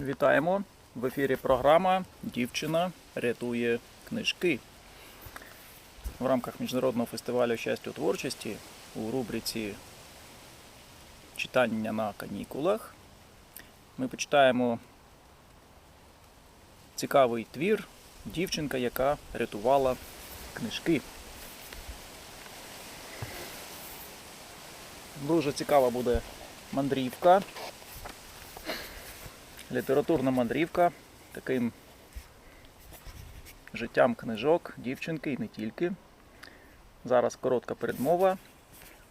Вітаємо! В ефірі програма Дівчина рятує книжки. В рамках Міжнародного фестивалю щастя творчості у рубриці Читання на канікулах ми почитаємо цікавий твір Дівчинка, яка рятувала книжки. Дуже цікава буде мандрівка літературна мандрівка таким життям книжок, дівчинки і не тільки. Зараз коротка передмова.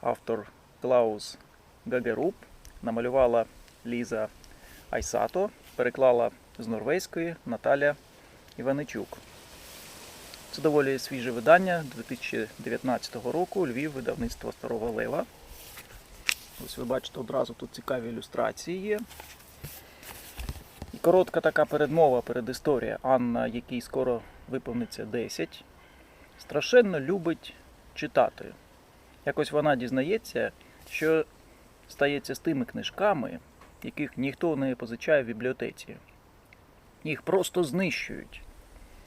Автор Клаус Гагеруб намалювала Ліза Айсато, переклала з норвезької Наталя Іваничук. Це доволі свіже видання 2019 року Львів видавництво Старого Лева. Ось ви бачите одразу тут цікаві ілюстрації є. Коротка така передмова, передісторія. Анна, якій скоро виповниться 10, страшенно любить читати. Якось вона дізнається, що стається з тими книжками, яких ніхто не позичає в бібліотеці. Їх просто знищують.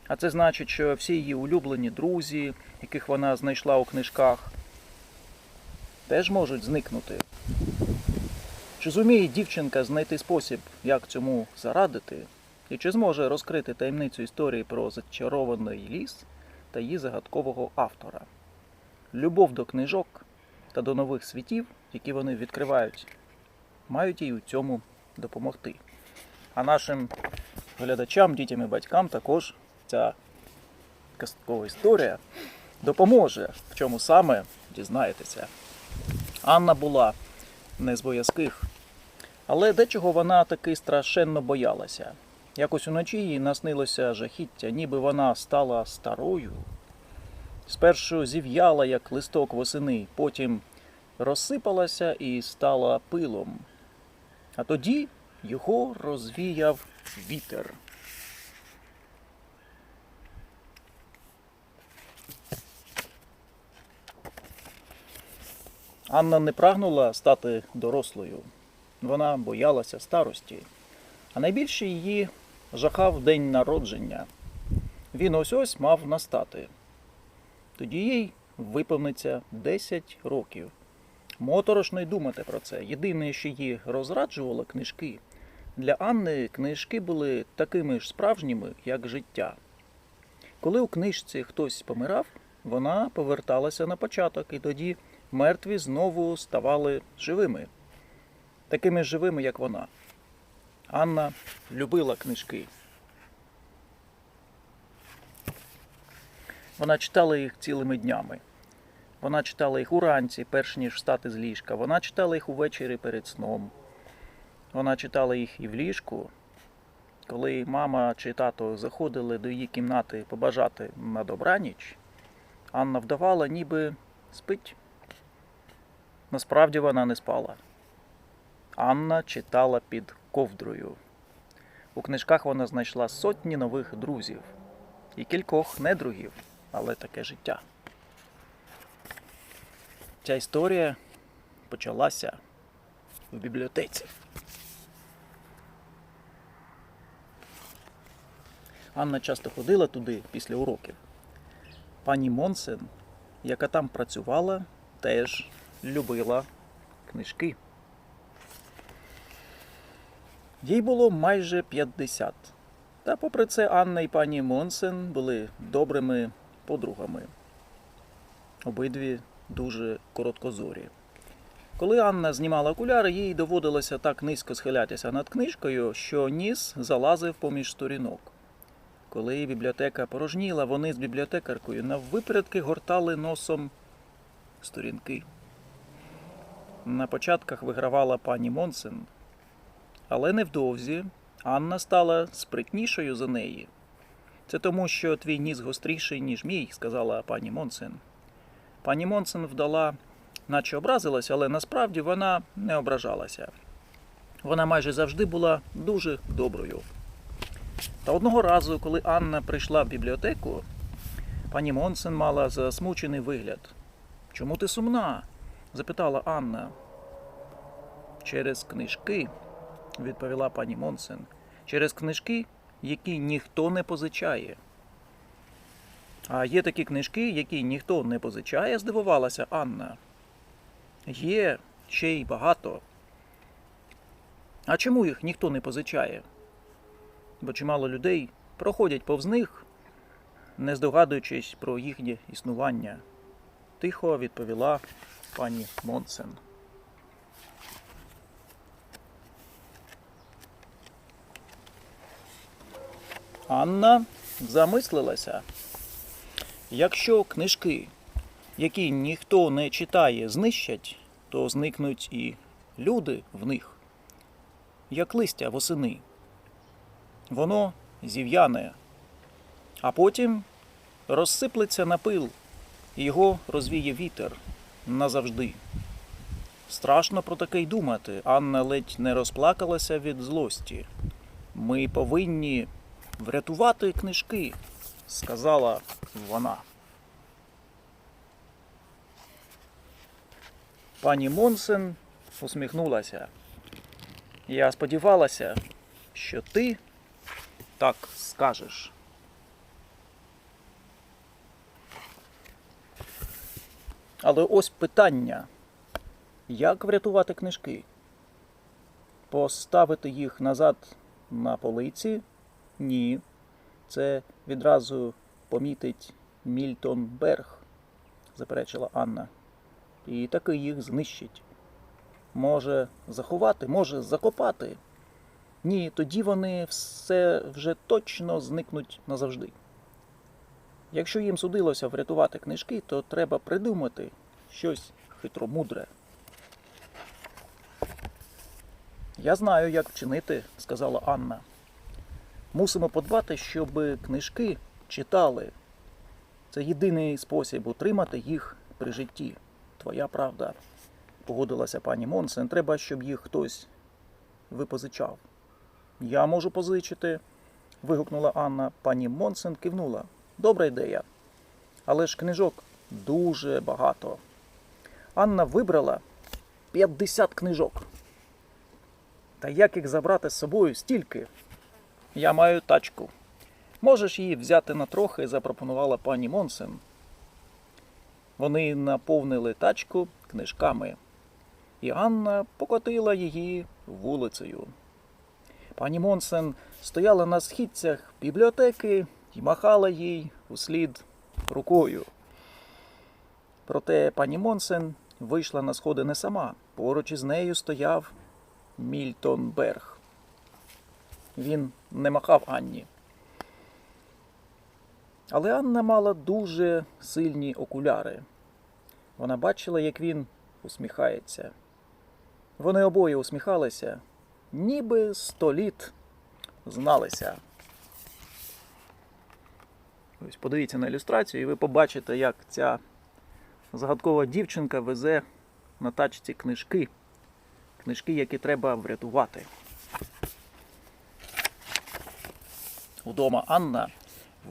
А це значить, що всі її улюблені друзі, яких вона знайшла у книжках, теж можуть зникнути. Чи зуміє дівчинка знайти спосіб, як цьому зарадити, і чи зможе розкрити таємницю історії про зачарований ліс та її загадкового автора? Любов до книжок та до нових світів, які вони відкривають, мають їй у цьому допомогти. А нашим глядачам, дітям і батькам також ця казкова історія допоможе, в чому саме дізнаєтеся. Анна була не з боязких. Але дечого вона таки страшенно боялася. Якось уночі їй наснилося жахіття, ніби вона стала старою. Спершу зів'яла, як листок восени, потім розсипалася і стала пилом. А тоді його розвіяв вітер. Анна не прагнула стати дорослою. Вона боялася старості, а найбільше її жахав день народження. Він ось ось мав настати. Тоді їй виповниться 10 років. Моторошно й думати про це. Єдине, що її розраджувало книжки. Для Анни книжки були такими ж справжніми, як життя. Коли у книжці хтось помирав, вона поверталася на початок, і тоді мертві знову ставали живими такими живими, як вона. Анна любила книжки. Вона читала їх цілими днями. Вона читала їх уранці, перш ніж встати з ліжка. Вона читала їх увечері перед сном. Вона читала їх і в ліжку. Коли мама чи тато заходили до її кімнати побажати на добраніч, Анна вдавала, ніби спить. Насправді вона не спала. Анна читала під ковдрою. У книжках вона знайшла сотні нових друзів і кількох недругів, але таке життя. Ця історія почалася в бібліотеці. Анна часто ходила туди після уроків. Пані Монсен, яка там працювала, теж любила книжки. Їй було майже 50. Та попри це Анна і пані Монсен були добрими подругами. Обидві дуже короткозорі. Коли Анна знімала окуляри, їй доводилося так низько схилятися над книжкою, що ніс залазив поміж сторінок. Коли бібліотека порожніла, вони з бібліотекаркою наввипередки гортали носом сторінки. На початках вигравала пані Монсен, але невдовзі Анна стала спритнішою за неї. Це тому, що твій ніс гостріший, ніж мій, сказала пані Монсен. Пані Монсен вдала, наче образилась, але насправді вона не ображалася. Вона майже завжди була дуже доброю. Та одного разу, коли Анна прийшла в бібліотеку, пані Монсен мала засмучений вигляд. Чому ти сумна? запитала Анна. Через книжки, відповіла пані Монсен. через книжки, які ніхто не позичає. А є такі книжки, які ніхто не позичає, здивувалася Анна. Є ще й багато. А чому їх ніхто не позичає? Бо чимало людей проходять повз них, не здогадуючись про їхнє існування. Тихо відповіла пані Монсен. Анна замислилася. Якщо книжки, які ніхто не читає, знищать, то зникнуть і люди в них, як листя восени. Воно зів'яне, а потім розсиплеться на пил, його розвіє вітер назавжди. Страшно про таке й думати. Анна ледь не розплакалася від злості. Ми повинні врятувати книжки, сказала вона. Пані Монсен усміхнулася. Я сподівалася, що ти так скажеш. Але ось питання. Як врятувати книжки? Поставити їх назад на полиці? Ні. Це відразу помітить Мільтон Берг, заперечила Анна. І таки їх знищить. Може заховати, може закопати. Ні, тоді вони все вже точно зникнуть назавжди. Якщо їм судилося врятувати книжки, то треба придумати щось хитромудре. Я знаю, як вчинити, сказала Анна. Мусимо подбати, щоб книжки читали. Це єдиний спосіб утримати їх при житті. Твоя правда. Погодилася пані Монсен. Треба, щоб їх хтось випозичав. Я можу позичити. вигукнула Анна. Пані Монсен кивнула. Добра ідея. Але ж книжок дуже багато. Анна вибрала 50 книжок. Та як їх забрати з собою стільки? Я маю тачку. Можеш її взяти на трохи, запропонувала пані Монсен. Вони наповнили тачку книжками, і Анна покотила її вулицею. Пані Монсен стояла на східцях бібліотеки і махала їй услід рукою. Проте пані Монсен вийшла на сходи не сама. Поруч із нею стояв Мільтон Берг. Він не махав Анні. Але Анна мала дуже сильні окуляри. Вона бачила, як він усміхається. Вони обоє усміхалися, ніби сто літ зналися. Ось подивіться на ілюстрацію, і ви побачите, як ця загадкова дівчинка везе на тачці книжки. Книжки, які треба врятувати. Удома Анна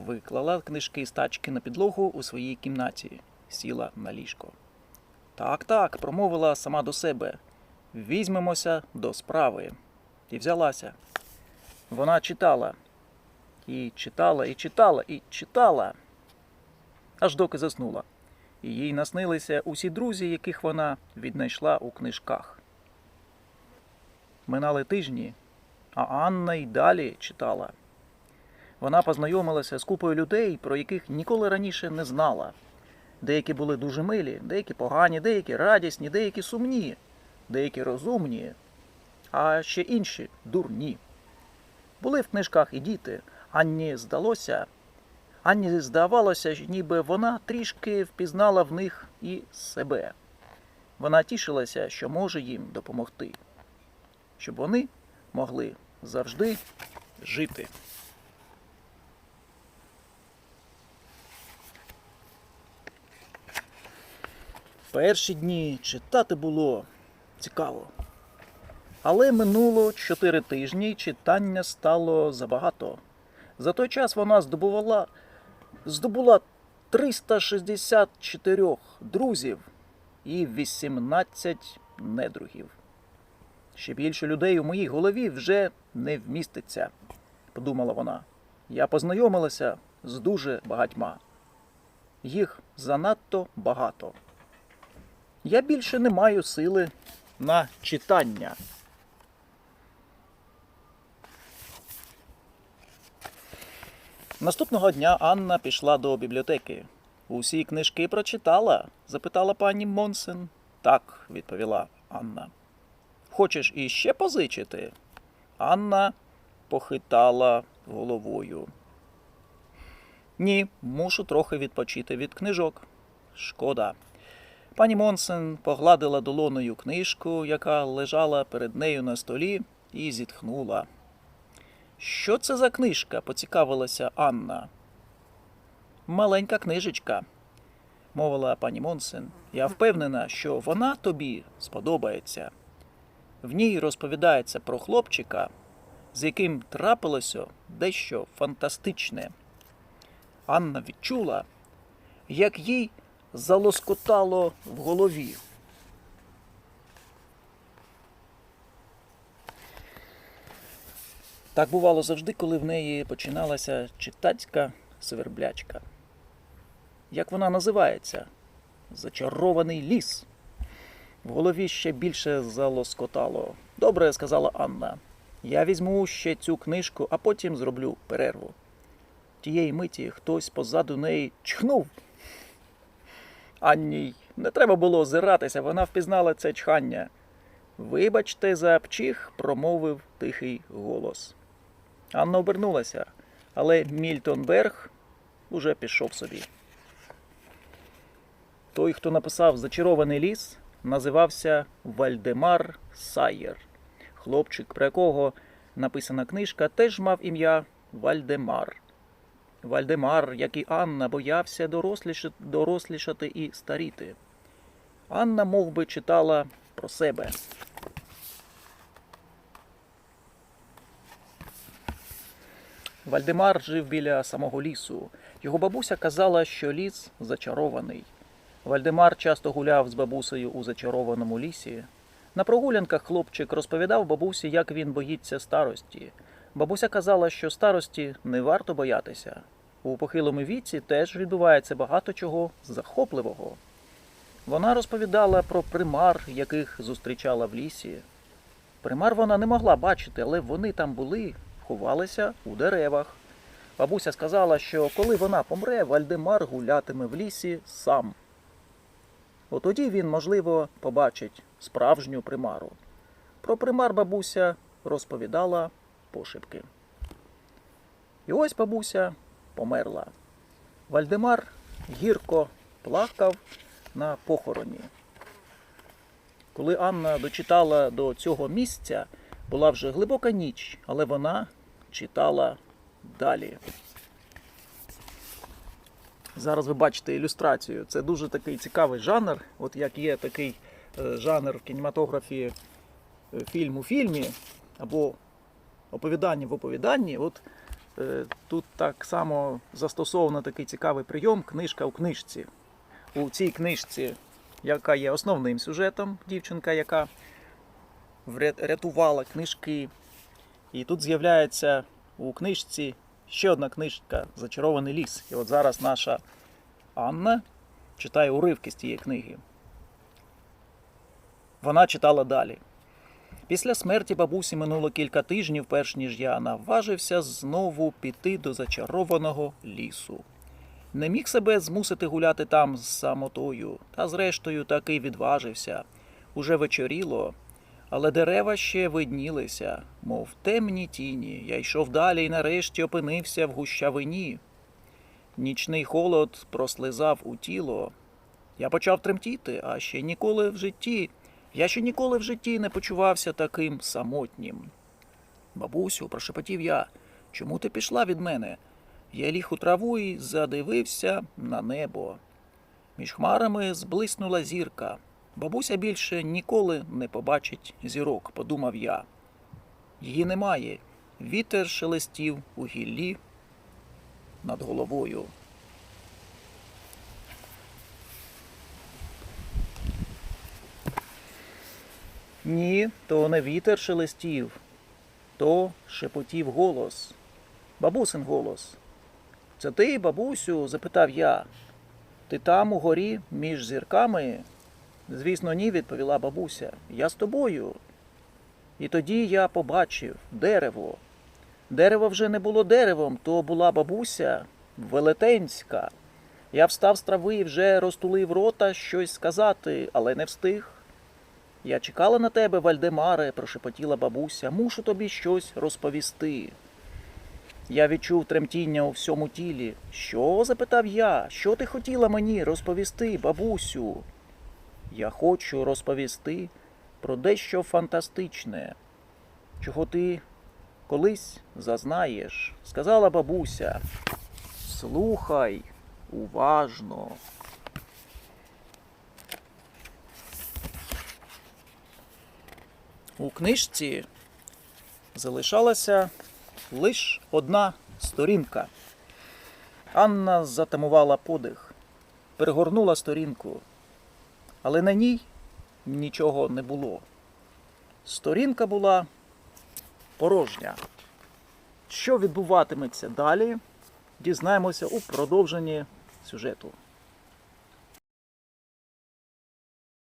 виклала книжки з тачки на підлогу у своїй кімнаті, сіла на ліжко. Так, так, промовила сама до себе. Візьмемося до справи. І взялася. Вона читала. І читала, і читала, і читала. Аж доки заснула. І їй наснилися усі друзі, яких вона віднайшла у книжках. Минали тижні, а Анна й далі читала. Вона познайомилася з купою людей, про яких ніколи раніше не знала. Деякі були дуже милі, деякі погані, деякі радісні, деякі сумні, деякі розумні, а ще інші дурні. Були в книжках і діти. Анні здалося, Анні здавалося, ніби вона трішки впізнала в них і себе. Вона тішилася, що може їм допомогти, щоб вони могли завжди жити. Перші дні читати було цікаво. Але минуло чотири тижні, і читання стало забагато. За той час вона здобувала, здобула 364 друзів і 18 недругів. Ще більше людей у моїй голові вже не вміститься, подумала вона. Я познайомилася з дуже багатьма. Їх занадто багато. Я більше не маю сили на читання. Наступного дня Анна пішла до бібліотеки. Усі книжки прочитала? запитала пані Монсен. Так, відповіла Анна. Хочеш іще позичити? Анна похитала головою. Ні, мушу трохи відпочити від книжок. Шкода. Пані Монсен погладила долоною книжку, яка лежала перед нею на столі, і зітхнула. Що це за книжка? поцікавилася Анна. Маленька книжечка, мовила пані Монсен. Я впевнена, що вона тобі сподобається. В ній розповідається про хлопчика, з яким трапилося дещо фантастичне. Анна відчула, як їй залоскотало в голові. Так бувало завжди, коли в неї починалася читацька сверблячка. Як вона називається? Зачарований ліс. В голові ще більше залоскотало. Добре, сказала Анна. Я візьму ще цю книжку, а потім зроблю перерву. Тієї миті хтось позаду неї чхнув. Анні не треба було озиратися, вона впізнала це чхання. Вибачте за пчих, промовив тихий голос. Анна обернулася, але Мільтон Берг уже пішов собі. Той, хто написав Зачарований ліс, називався Вальдемар Сайєр. Хлопчик, про якого написана книжка, теж мав ім'я Вальдемар. Вальдемар, як і Анна, боявся дорослішати, і старіти. Анна мов би, читала про себе. Вальдемар жив біля самого лісу. Його бабуся казала, що ліс зачарований. Вальдемар часто гуляв з бабусею у зачарованому лісі. На прогулянках хлопчик розповідав бабусі, як він боїться старості. Бабуся казала, що старості не варто боятися. У похилому віці теж відбувається багато чого захопливого. Вона розповідала про примар, яких зустрічала в лісі. Примар вона не могла бачити, але вони там були, ховалися у деревах. Бабуся сказала, що коли вона помре, Вальдемар гулятиме в лісі сам. От тоді він, можливо, побачить справжню примару. Про примар бабуся розповідала пошепки. І ось бабуся померла. Вальдемар гірко плакав на похороні. Коли Анна дочитала до цього місця, була вже глибока ніч, але вона читала далі. Зараз ви бачите ілюстрацію. Це дуже такий цікавий жанр. От як є такий е, жанр в кінематографі е, фільм у фільмі або оповідання в оповіданні. От е, тут так само застосовано такий цікавий прийом книжка у книжці. У цій книжці, яка є основним сюжетом, дівчинка, яка рятувала книжки. І тут з'являється у книжці ще одна книжка Зачарований ліс. І от зараз наша Анна читає уривки з тієї книги. Вона читала далі. Після смерті бабусі минуло кілька тижнів, перш ніж я наважився знову піти до зачарованого лісу. Не міг себе змусити гуляти там з самотою, та зрештою таки відважився. Уже вечоріло, але дерева ще виднілися, мов темні тіні. Я йшов далі і нарешті опинився в гущавині. Нічний холод прослизав у тіло. Я почав тремтіти, а ще ніколи в житті. Я ще ніколи в житті не почувався таким самотнім. Бабусю, прошепотів я, чому ти пішла від мене? Я ліг у траву і задивився на небо. Між хмарами зблиснула зірка. Бабуся більше ніколи не побачить зірок, подумав я. Її немає. Вітер шелестів у гіллі над головою. Ні, то не вітер шелестів. То шепотів голос, бабусин голос. Це ти, бабусю? запитав я. Ти там угорі між зірками? Звісно, ні, відповіла бабуся. Я з тобою. І тоді я побачив дерево. Дерево вже не було деревом, то була бабуся велетенська. Я встав з трави і вже розтулив рота щось сказати, але не встиг. Я чекала на тебе, Вальдемаре, прошепотіла бабуся, мушу тобі щось розповісти. Я відчув тремтіння у всьому тілі. Що? запитав я. Що ти хотіла мені розповісти, бабусю? Я хочу розповісти про дещо фантастичне, чого ти колись зазнаєш, сказала бабуся. Слухай уважно. У книжці залишалася лише одна сторінка. Анна затамувала подих, перегорнула сторінку, але на ній нічого не було. Сторінка була порожня. Що відбуватиметься далі, дізнаємося у продовженні сюжету.